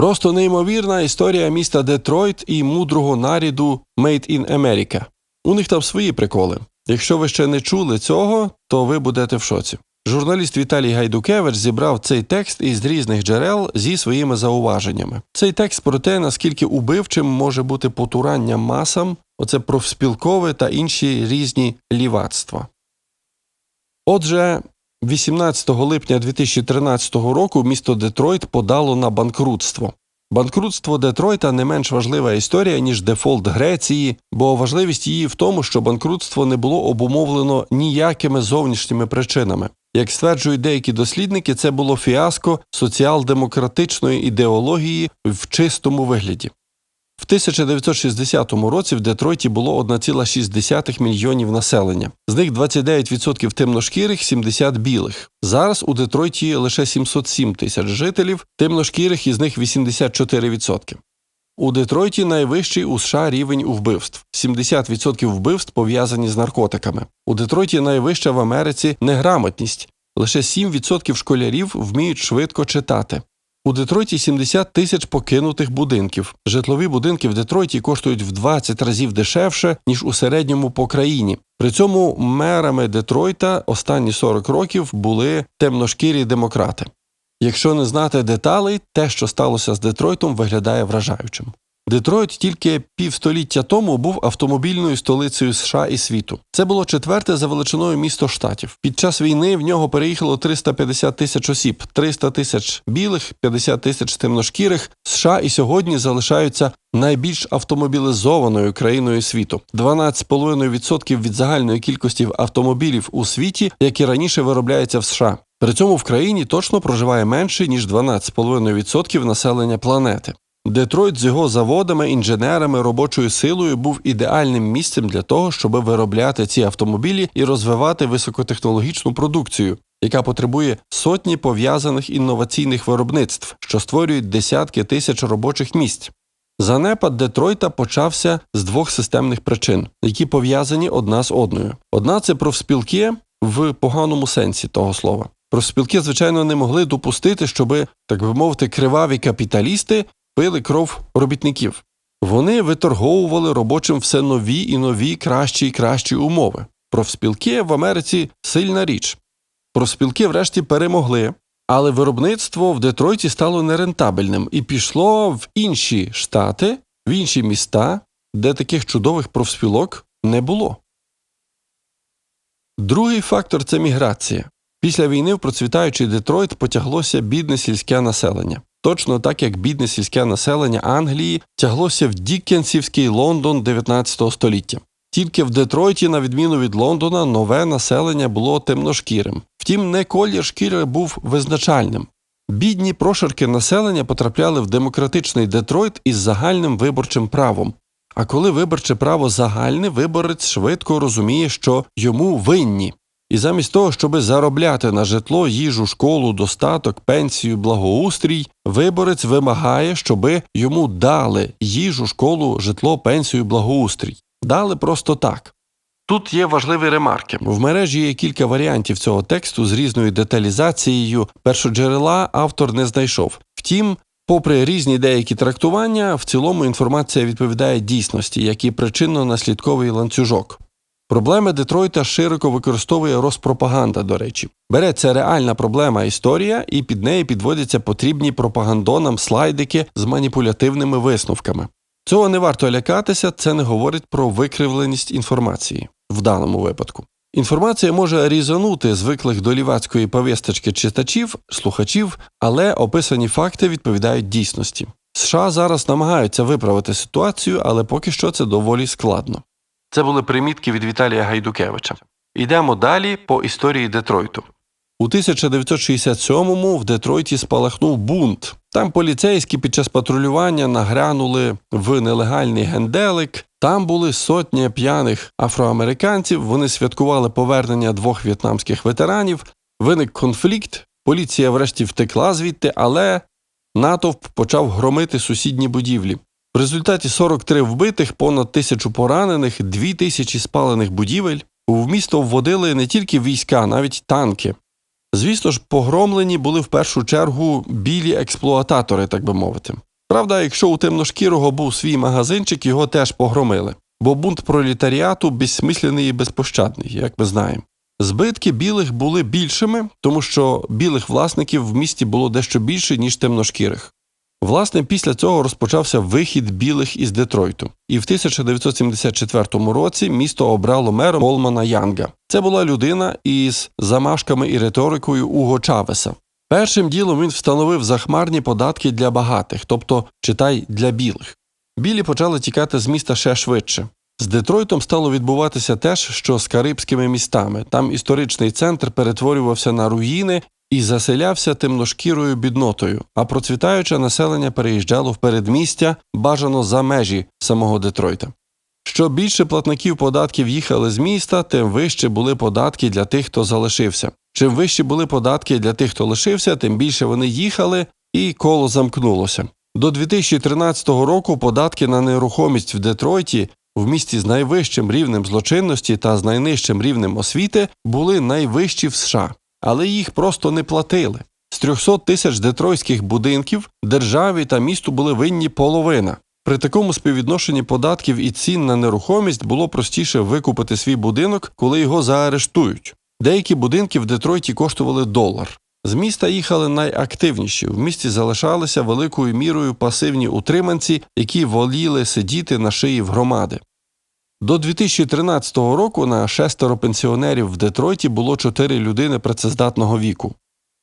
Просто неймовірна історія міста Детройт і мудрого наряду Made in America. У них там свої приколи. Якщо ви ще не чули цього, то ви будете в шоці. Журналіст Віталій Гайдукевич зібрав цей текст із різних джерел зі своїми зауваженнями. Цей текст про те, наскільки убивчим може бути потурання масам, оце профспілкове та інші різні лівацтва. Отже, 18 липня 2013 року місто Детройт подало на банкрутство. Банкрутство Детройта не менш важлива історія, ніж дефолт Греції, бо важливість її в тому, що банкрутство не було обумовлено ніякими зовнішніми причинами. Як стверджують деякі дослідники, це було фіаско соціал-демократичної ідеології в чистому вигляді. В 1960 році в Детройті було 1,6 мільйонів населення. З них 29% темношкірих, 70 білих. Зараз у Детройті лише 707 тисяч жителів, темношкірих із них 84%. У Детройті найвищий у США рівень у вбивств. 70% вбивств пов'язані з наркотиками. У Детройті найвища в Америці неграмотність. Лише 7% школярів вміють швидко читати. У Детройті 70 тисяч покинутих будинків. Житлові будинки в Детройті коштують в 20 разів дешевше, ніж у середньому по країні. При цьому мерами Детройта останні 40 років були темношкірі демократи. Якщо не знати деталей, те, що сталося з Детройтом, виглядає вражаючим. Детройт тільки півстоліття тому був автомобільною столицею США і світу. Це було четверте за величиною місто штатів. Під час війни в нього переїхало 350 тисяч осіб, 300 тисяч білих, 50 тисяч темношкірих. США і сьогодні залишаються найбільш автомобілізованою країною світу. 12,5% від загальної кількості автомобілів у світі, які раніше виробляються в США. При цьому в країні точно проживає менше ніж 12,5% населення планети. Детройт з його заводами, інженерами, робочою силою був ідеальним місцем для того, щоб виробляти ці автомобілі і розвивати високотехнологічну продукцію, яка потребує сотні пов'язаних інноваційних виробництв, що створюють десятки тисяч робочих місць. Занепад Детройта почався з двох системних причин, які пов'язані одна з одною. Одна це профспілки в поганому сенсі того слова. Профспілки, звичайно, не могли допустити, щоби, так би мовити, криваві капіталісти пили кров робітників. Вони виторговували робочим все нові і нові кращі і кращі умови. Профспілки в Америці сильна річ. Профспілки врешті перемогли, але виробництво в Детройті стало нерентабельним і пішло в інші штати, в інші міста, де таких чудових профспілок не було. Другий фактор це міграція. Після війни в процвітаючий Детройт потяглося бідне сільське населення. Точно так як бідне сільське населення Англії тяглося в Діккенсівський Лондон 19 століття. Тільки в Детройті, на відміну від Лондона, нове населення було темношкірим. Втім, не колір шкіри був визначальним. Бідні прошарки населення потрапляли в демократичний Детройт із загальним виборчим правом. А коли виборче право загальне, виборець швидко розуміє, що йому винні. І замість того, щоб заробляти на житло, їжу, школу, достаток, пенсію, благоустрій, виборець вимагає, щоби йому дали їжу, школу, житло, пенсію, благоустрій. Дали просто так. Тут є важливі ремарки. В мережі є кілька варіантів цього тексту з різною деталізацією. Першоджерела автор не знайшов. Втім, попри різні деякі трактування, в цілому інформація відповідає дійсності, як і причинно-наслідковий ланцюжок. Проблеми Детройта широко використовує розпропаганда, до речі. Береться реальна проблема історія, і під неї підводяться потрібні пропагандонам слайдики з маніпулятивними висновками. Цього не варто лякатися, це не говорить про викривленість інформації в даному випадку. Інформація може різанути звиклих до лівацької повісточки читачів, слухачів, але описані факти відповідають дійсності. США зараз намагаються виправити ситуацію, але поки що це доволі складно. Це були примітки від Віталія Гайдукевича. Йдемо далі по історії Детройту. У 1967-му в Детройті спалахнув бунт. Там поліцейські під час патрулювання нагрянули в нелегальний генделик. Там були сотні п'яних афроамериканців. Вони святкували повернення двох в'єтнамських ветеранів. Виник конфлікт. Поліція врешті втекла звідти, але натовп почав громити сусідні будівлі. В результаті 43 вбитих, понад тисячу поранених, дві тисячі спалених будівель. В місто вводили не тільки війська, навіть танки. Звісно ж, погромлені були в першу чергу білі експлуататори, так би мовити. Правда, якщо у темношкірого був свій магазинчик, його теж погромили, бо бунт пролетаріату безсмислений і безпощадний, як ми знаємо. Збитки білих були більшими, тому що білих власників в місті було дещо більше, ніж темношкірих. Власне, після цього розпочався вихід білих із Детройту, і в 1974 році місто обрало мером Колмана Янга. Це була людина із замашками і риторикою Уго Чавеса. Першим ділом він встановив захмарні податки для багатих, тобто читай для білих. Білі почали тікати з міста ще швидше. З Детройтом стало відбуватися те ж, що з карибськими містами. Там історичний центр перетворювався на руїни і заселявся темношкірою біднотою, а процвітаюче населення переїжджало в передмістя, бажано за межі самого Детройта. Що більше платників податків їхали з міста, тим вище були податки для тих, хто залишився. Чим вищі були податки для тих, хто лишився, тим більше вони їхали, і коло замкнулося. До 2013 року податки на нерухомість в Детройті в місті з найвищим рівнем злочинності та з найнижчим рівнем освіти були найвищі в США, але їх просто не платили. З 300 тисяч детройських будинків державі та місту були винні половина. При такому співвідношенні податків і цін на нерухомість було простіше викупити свій будинок, коли його заарештують. Деякі будинки в Детройті коштували долар. З міста їхали найактивніші. В місті залишалися великою мірою пасивні утриманці, які воліли сидіти на шиї в громади. До 2013 року на шестеро пенсіонерів в Детройті було чотири людини працездатного віку.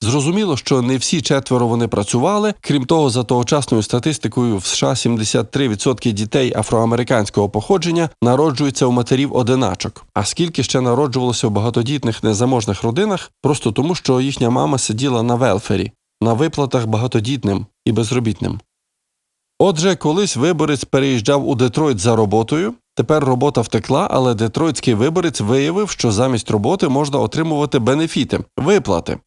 Зрозуміло, що не всі четверо вони працювали. Крім того, за тогочасною статистикою в США 73% дітей афроамериканського походження народжуються у матерів одиначок. А скільки ще народжувалося в багатодітних незаможних родинах, просто тому, що їхня мама сиділа на велфері, на виплатах багатодітним і безробітним. Отже, колись виборець переїжджав у Детройт за роботою. Тепер робота втекла, але детройтський виборець виявив, що замість роботи можна отримувати бенефіти, виплати.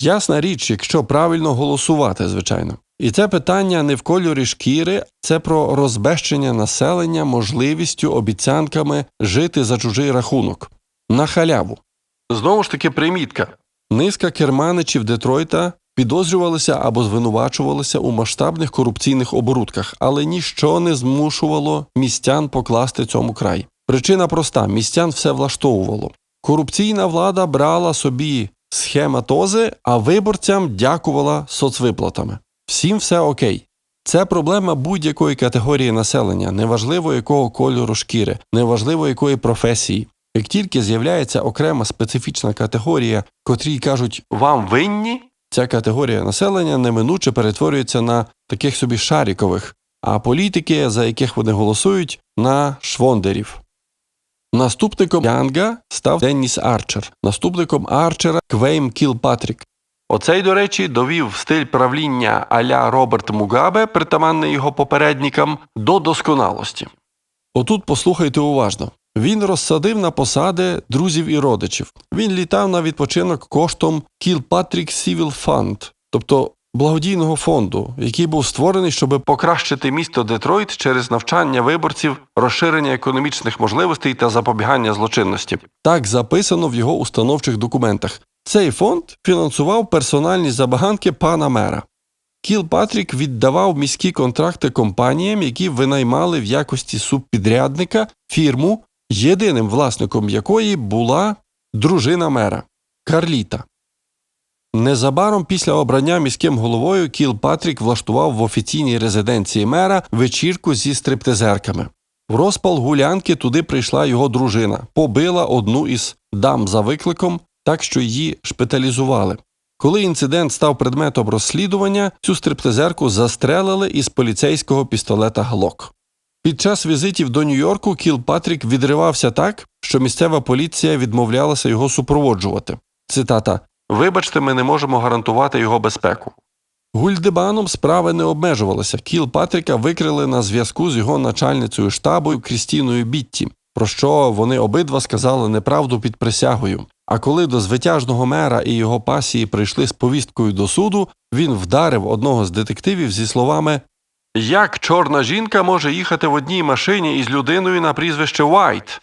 Ясна річ, якщо правильно голосувати, звичайно. І це питання не в кольорі шкіри, це про розбещення населення можливістю обіцянками жити за чужий рахунок на халяву. Знову ж таки, примітка. Низка керманичів Детройта підозрювалися або звинувачувалися у масштабних корупційних оборудках, але ніщо не змушувало містян покласти цьому край. Причина проста: містян все влаштовувало. Корупційна влада брала собі схематози, а виборцям дякувала соцвиплатами. Всім все окей. Це проблема будь-якої категорії населення, неважливо якого кольору шкіри, неважливо якої професії. Як тільки з'являється окрема специфічна категорія, котрій кажуть вам винні, ця категорія населення неминуче перетворюється на таких собі шарікових, а політики, за яких вони голосують, на швондерів. Наступником Янга став Денніс Арчер, наступником Арчера Квейм Кілпатрік. Оцей, до речі, довів стиль правління аля Роберт Мугабе, притаманний його попередникам, до досконалості. Отут послухайте уважно. Він розсадив на посади друзів і родичів. Він літав на відпочинок коштом Кілпатрік Сівіл Фанд, тобто благодійного фонду, який був створений, щоб покращити місто Детройт через навчання виборців, розширення економічних можливостей та запобігання злочинності. Так записано в його установчих документах. Цей фонд фінансував персональні забаганки пана мера. Кілпатрік віддавав міські контракти компаніям, які винаймали в якості субпідрядника фірму, єдиним власником якої була дружина мера Карліта. Незабаром після обрання міським головою Кілпатрік влаштував в офіційній резиденції мера вечірку зі стриптизерками. В розпал гулянки туди прийшла його дружина, побила одну із дам за викликом, так що її шпиталізували. Коли інцидент став предметом розслідування, цю стриптизерку застрелили із поліцейського пістолета Глок. Під час візитів до Нью-Йорку Кілпатрік відривався так, що місцева поліція відмовлялася його супроводжувати. Цитата Вибачте, ми не можемо гарантувати його безпеку. Гульдебаном справи не обмежувалися. Кіл Патріка викрили на зв'язку з його начальницею штабу Крістіною Бітті, про що вони обидва сказали неправду під присягою. А коли до звитяжного мера і його пасії прийшли з повісткою до суду, він вдарив одного з детективів зі словами Як чорна жінка може їхати в одній машині із людиною на прізвище Уайт?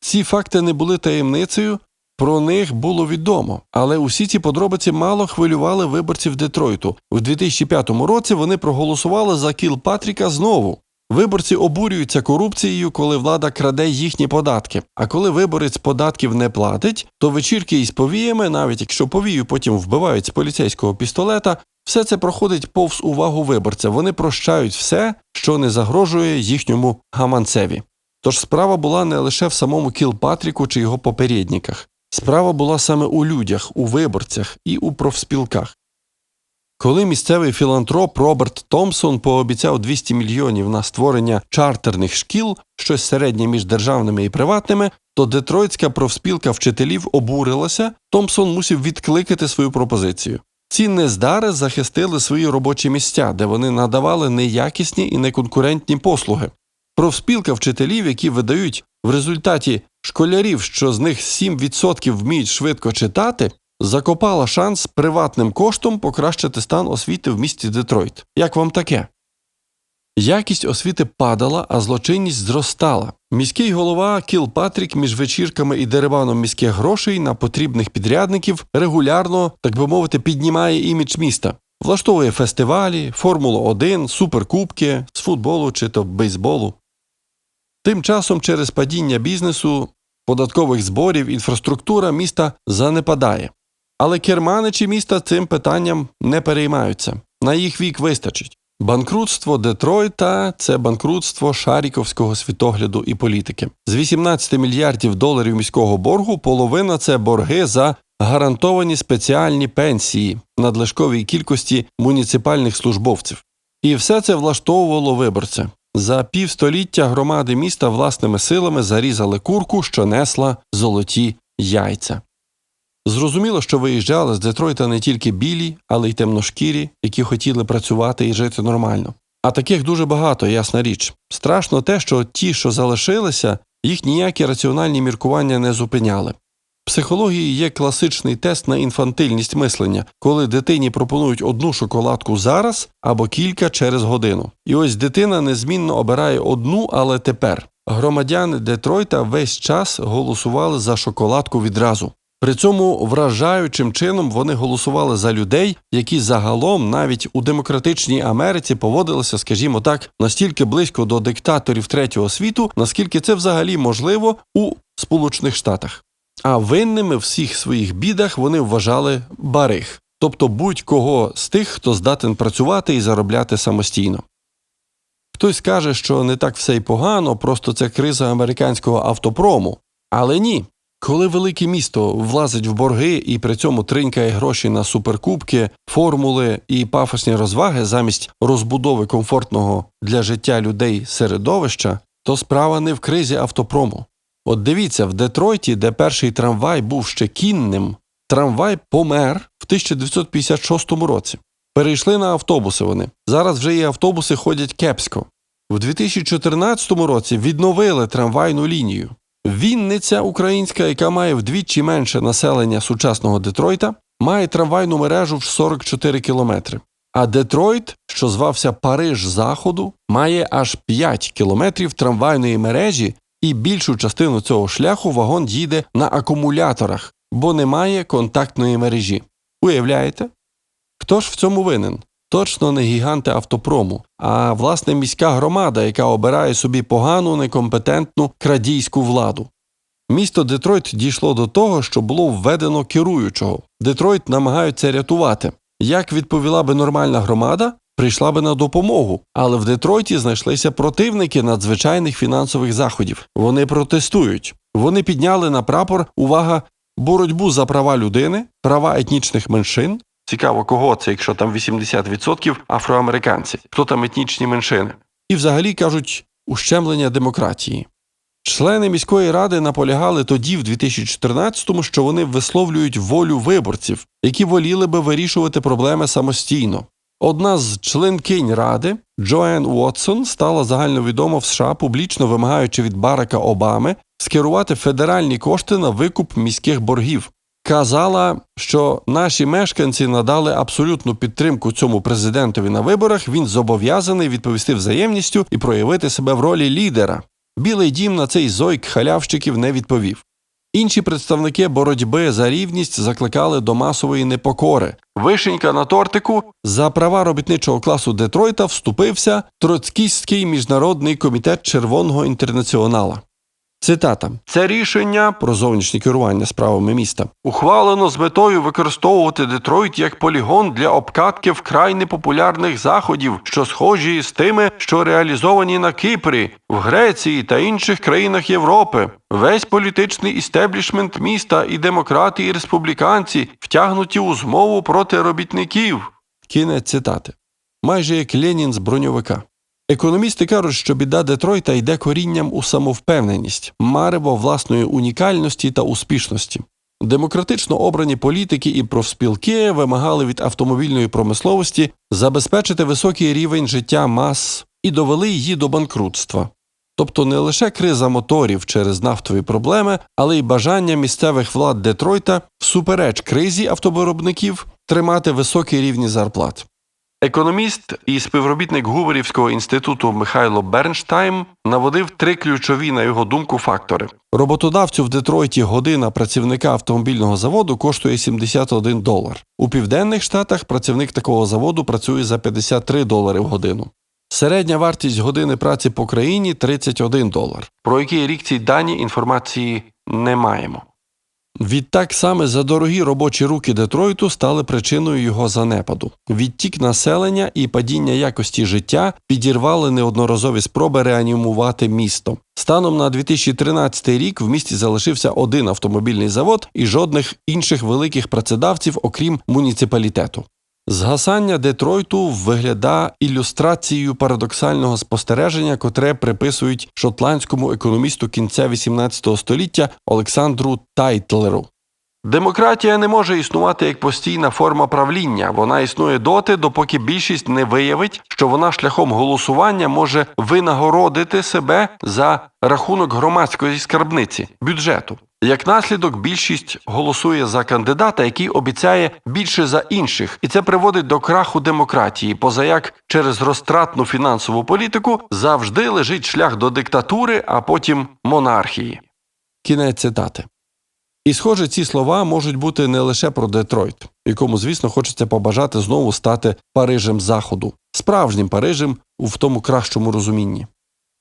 Ці факти не були таємницею, про них було відомо, але усі ці подробиці мало хвилювали виборців Детройту. У 2005 році вони проголосували за Кіл Патріка знову. Виборці обурюються корупцією, коли влада краде їхні податки. А коли виборець податків не платить, то вечірки із повіями, навіть якщо повію потім вбивають з поліцейського пістолета, все це проходить повз увагу виборця. Вони прощають все, що не загрожує їхньому гаманцеві. Тож справа була не лише в самому Кілпатріку чи його попередниках. Справа була саме у людях, у виборцях і у профспілках. Коли місцевий філантроп Роберт Томпсон пообіцяв 200 мільйонів на створення чартерних шкіл, щось середнє між державними і приватними, то детройтська профспілка вчителів обурилася, Томпсон мусив відкликати свою пропозицію. Ці нездари захистили свої робочі місця, де вони надавали неякісні і неконкурентні послуги. Профспілка вчителів, які видають в результаті школярів, що з них 7% вміють швидко читати, закопала шанс приватним коштом покращити стан освіти в місті Детройт. Як вам таке? Якість освіти падала, а злочинність зростала. Міський голова Кіл Патрік між вечірками і дерибаном міських грошей на потрібних підрядників регулярно, так би мовити, піднімає імідж міста. Влаштовує фестивалі, Формулу 1, суперкубки з футболу чи то бейсболу. Тим часом через падіння бізнесу, податкових зборів, інфраструктура міста занепадає. Але керманичі міста цим питанням не переймаються. На їх вік вистачить. Банкрутство Детройта це банкрутство шаріковського світогляду і політики. З 18 мільярдів доларів міського боргу половина це борги за гарантовані спеціальні пенсії надлишковій кількості муніципальних службовців. І все це влаштовувало виборця. За півстоліття громади міста власними силами зарізали курку, що несла золоті яйця. Зрозуміло, що виїжджали з Детройта не тільки білі, але й темношкірі, які хотіли працювати і жити нормально. А таких дуже багато, ясна річ. Страшно те, що ті, що залишилися, їх ніякі раціональні міркування не зупиняли. Психології є класичний тест на інфантильність мислення, коли дитині пропонують одну шоколадку зараз або кілька через годину. І ось дитина незмінно обирає одну, але тепер. Громадяни Детройта весь час голосували за шоколадку відразу. При цьому вражаючим чином вони голосували за людей, які загалом навіть у демократичній Америці поводилися, скажімо так, настільки близько до диктаторів третього світу, наскільки це взагалі можливо у Сполучених Штатах. А винними всіх своїх бідах вони вважали барих, тобто будь-кого з тих, хто здатен працювати і заробляти самостійно. Хтось скаже, що не так все й погано, просто це криза американського автопрому. Але ні. Коли велике місто влазить в борги і при цьому тринькає гроші на суперкубки, формули і пафосні розваги замість розбудови комфортного для життя людей середовища, то справа не в кризі автопрому. От дивіться, в Детройті, де перший трамвай був ще кінним, трамвай помер в 1956 році. Перейшли на автобуси вони. Зараз вже і автобуси ходять кепсько. В 2014 році відновили трамвайну лінію. Вінниця українська, яка має вдвічі менше населення сучасного Детройта, має трамвайну мережу в 44 кілометри. А Детройт, що звався Париж Заходу, має аж 5 кілометрів трамвайної мережі, і більшу частину цього шляху вагон їде на акумуляторах, бо немає контактної мережі. Уявляєте? Хто ж в цьому винен? Точно не гіганти автопрому, а власне міська громада, яка обирає собі погану, некомпетентну крадійську владу. Місто Детройт дійшло до того, що було введено керуючого. Детройт намагаються рятувати. Як відповіла би нормальна громада, прийшла би на допомогу, але в Детройті знайшлися противники надзвичайних фінансових заходів. Вони протестують. Вони підняли на прапор увага боротьбу за права людини, права етнічних меншин. Цікаво, кого це, якщо там 80% афроамериканці, хто там етнічні меншини. І взагалі кажуть ущемлення демократії. Члени міської ради наполягали тоді, в 2014-му, що вони висловлюють волю виборців, які воліли би вирішувати проблеми самостійно. Одна з членкинь ради, Джоен Уотсон, стала загальновідома в США, публічно вимагаючи від Барака Обами скерувати федеральні кошти на викуп міських боргів. Казала, що наші мешканці надали абсолютну підтримку цьому президентові на виборах. Він зобов'язаний відповісти взаємністю і проявити себе в ролі лідера. Білий дім на цей зойк халявщиків не відповів. Інші представники боротьби за рівність закликали до масової непокори. Вишенька на тортику за права робітничого класу Детройта вступився Троцкістський міжнародний комітет Червоного інтернаціонала. Цитата: це рішення про зовнішнє керування справами міста ухвалено з метою використовувати Детройт як полігон для обкатки вкрай непопулярних заходів, що схожі з тими, що реалізовані на Кіпрі, в Греції та інших країнах Європи. Весь політичний істеблішмент міста і демократи, і республіканці втягнуті у змову проти робітників. Кінець цитати. Майже як Ленін з броньовика. Економісти кажуть, що біда Детройта йде корінням у самовпевненість, марево власної унікальності та успішності. Демократично обрані політики і профспілки вимагали від автомобільної промисловості забезпечити високий рівень життя мас і довели її до банкрутства. Тобто не лише криза моторів через нафтові проблеми, але й бажання місцевих влад Детройта всупереч кризі автовиробників тримати високі рівні зарплат. Економіст і співробітник Гуверівського інституту Михайло Бернштайм наводив три ключові, на його думку, фактори. Роботодавцю в Детройті година працівника автомобільного заводу коштує 71 долар. У південних штатах працівник такого заводу працює за 53 долари в годину. Середня вартість години праці по країні 31 долар. Про який рік ці дані інформації не маємо. Відтак саме за дорогі робочі руки Детройту стали причиною його занепаду. Відтік населення і падіння якості життя підірвали неодноразові спроби реанімувати місто. Станом на 2013 рік в місті залишився один автомобільний завод і жодних інших великих працедавців, окрім муніципалітету. Згасання Детройту виглядає ілюстрацією парадоксального спостереження, котре приписують шотландському економісту кінця XVIII століття Олександру Тайтлеру. Демократія не може існувати як постійна форма правління. Вона існує доти, допоки більшість не виявить, що вона шляхом голосування може винагородити себе за рахунок громадської скарбниці бюджету. Як наслідок, більшість голосує за кандидата, який обіцяє більше за інших, і це приводить до краху демократії, позаяк через розтратну фінансову політику завжди лежить шлях до диктатури, а потім монархії. Кінець цитати. І, схоже, ці слова можуть бути не лише про Детройт, якому, звісно, хочеться побажати знову стати Парижем Заходу, справжнім Парижем в тому кращому розумінні.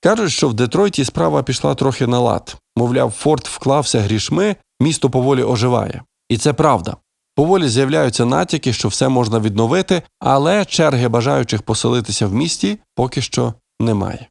Кажуть, що в Детройті справа пішла трохи на лад. Мовляв, Форд вклався грішми, місто поволі оживає. І це правда. Поволі з'являються натяки, що все можна відновити, але черги бажаючих поселитися в місті поки що немає.